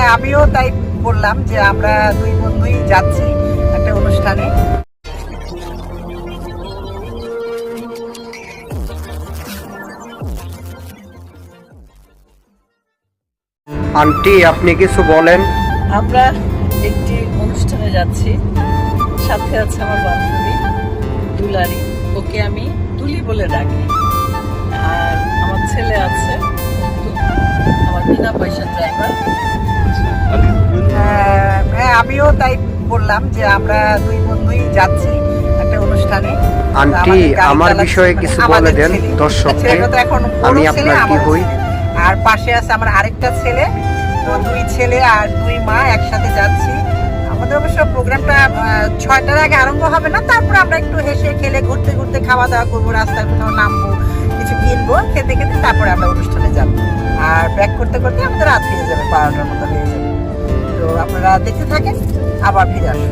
হ্যাঁ আমিও তাই বললাম যে আমরা দুই বন্ধুই যাচ্ছি একটা অনুষ্ঠানে। আন্টি আপনি কিছু বলেন। আমরা একটি অনুষ্ঠানে যাচ্ছি। সাথে আছে আমার বান্ধবী দুলারি ওকে আমি তুলি বলে ডাকি। আর আমিও তাই বললাম যে আমরা দুই বন্ধুই যাচ্ছি একটা অনুষ্ঠানে। আন্টি আমার বিষয়ে কিছু বলে দেন। দর্শককে। বড় আমি আপনার কি হই? আর পাশে আছে আমার আরেকটা ছেলে। তো দুই ছেলে আর দুই মা একসাথে যাচ্ছি। আমাদের অবশ্য প্রোগ্রামটা ছয়টার আগে আরম্ভ হবে না তারপর আমরা একটু হেসে খেলে ঘুরতে ঘুরতে খাওয়া দাওয়া করব রাস্তায় কোথাও নামবো কিছু কিনবো খেতে খেতে তারপরে আমরা অনুষ্ঠানে যাব। আর ব্যাক করতে করতে আমাদের রাত হয়ে যাবে বারোটার মতো হয়ে আপনারা দেখতে থাকেন আবার ফিরে আসব